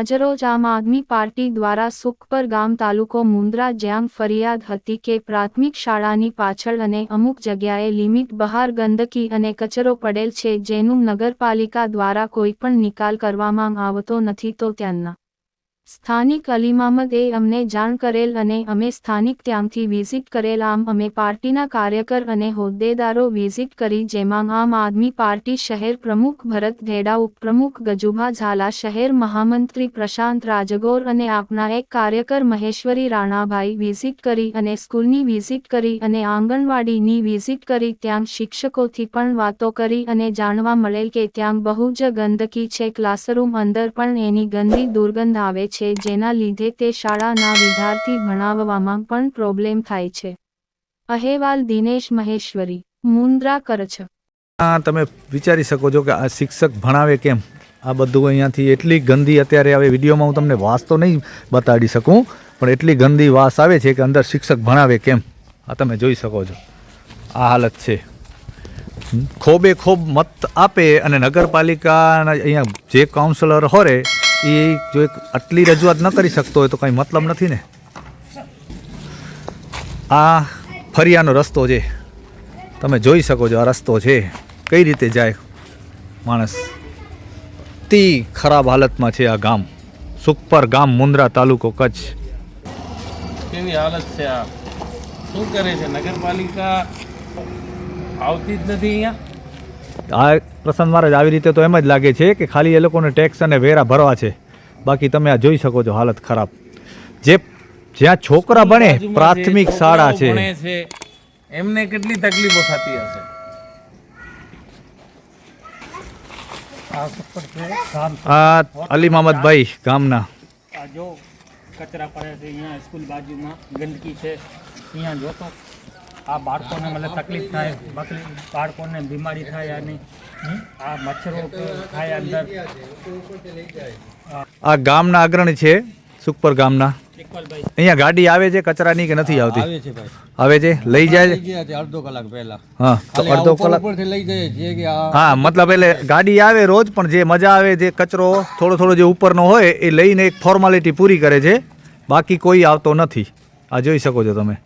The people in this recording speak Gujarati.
આજરોજ આમ આદમી પાર્ટી દ્વારા સુખપર ગામ તાલુકો મુન્દ્રા જ્યાં ફરિયાદ હતી કે પ્રાથમિક શાળાની પાછળ અને અમુક જગ્યાએ લિમિટ બહાર ગંદકી અને કચરો પડેલ છે જેનું નગરપાલિકા દ્વારા કોઈ પણ નિકાલ કરવામાં આવતો નથી તો ત્યાંના સ્થાનિક અલીમામદે અમને જાણ કરેલ અને અમે સ્થાનિક ત્યાંથી વિઝિટ કરેલ આમ અમે પાર્ટીના કાર્યકર અને હોદ્દેદારો વિઝિટ કરી જેમાં આમ આદમી પાર્ટી શહેર પ્રમુખ ભરત ધેડા ઉપપ્રમુખ ગજુભા ઝાલા, શહેર મહામંત્રી પ્રશાંત રાજગોર અને આપના એક કાર્યકર મહેશ્વરી રાણાભાઈ વિઝિટ કરી અને સ્કૂલની વિઝિટ કરી અને આંગણવાડીની વિઝિટ કરી. ત્યાં શિક્ષકોથી પણ વાતો કરી અને જાણવા મળેલ કે ત્યાં બહુ જ ગંદકી છે. ક્લાસરૂમ અંદર પણ એની ગંદી દુર્ગંધ આવે છે. જેના લીધે તે શાળાના વિદ્યાર્થી ભણાવવામાં પણ પ્રોબ્લેમ થાય છે. અહેવાલ દિનેશ મહેશ્વરી, મુન્દ્રા, કરછ. આ તમે વિચારી શકો છો કે આ શિક્ષક ભણાવે કેમ? આ બધું અહીંયાથી એટલી ગંદી અત્યારે હવે વિડીયોમાં હું તમને વાસ તો નહીં બતાડી શકું, પણ એટલી ગંદી વાસ આવે છે કે અંદર શિક્ષક ભણાવે કેમ? આ તમે જોઈ શકો છો. આ હાલત છે. ખોબે ખોબ મત આપે અને નગરપાલિકાના અહીંયા જે કાઉન્સિલર હોરે એ જો એક આટલી રજૂઆત ન કરી શકતો હોય તો કંઈ મતલબ નથી ને. આ ફરિયાનો રસ્તો છે. તમે જોઈ શકો છો આ રસ્તો છે. કઈ રીતે જાય માણસ? અતિ ખરાબ હાલતમાં છે આ ગામ. સુખપર ગામ મુન્દ્રા તાલુકો કચ્છ. કેવી હાલત છે આ? શું કરે છે નગરપાલિકા? આવતી જ નથી અહીંયા? આ પ્રસંગ મહારાજ આવી રીતે તો એમ જ લાગે છે કે ખાલી એ લોકોને ટેક્સ અને વેરા ભરવા છે. બાકી તમે આ જોઈ શકો છો હાલત ખરાબ. જે જ્યાં છોકરા ભણે પ્રાથમિક શાળા છે. એમને કેટલી તકલીફો થતી હશે? આ અલી મહમદભાઈ ગામના. જો કચરા પડે છે અહીંયા સ્કૂલ બાજુમાં ગંદકી છે. અહીંયા જોતો. આ બાળકોને મતલબ તકલીફ થાય બાળકોને બીમારી થાય અને આ મચ્છરો થાય અંદર. આ ગામના અગ્રણી છે સુખપર ગામના. અહીંયા ગાડી આવે છે કચરાની કે નથી આવતી? આવે છે ભાઈ. આવે છે? લઈ જાય? લઈ છે ગયા છે અડધો કલાક પહેલા. હા તો અડધો કલાક લઈ જાય છે હા મતલબ એટલે ગાડી આવે રોજ પણ જે મજા આવે જે કચરો થોડો થોડો જે ઉપરનો હોય એ લઈને એક ફોર્માલિટી પૂરી કરે છે. બાકી કોઈ આવતો નથી. આ જોઈ શકો છો તમે.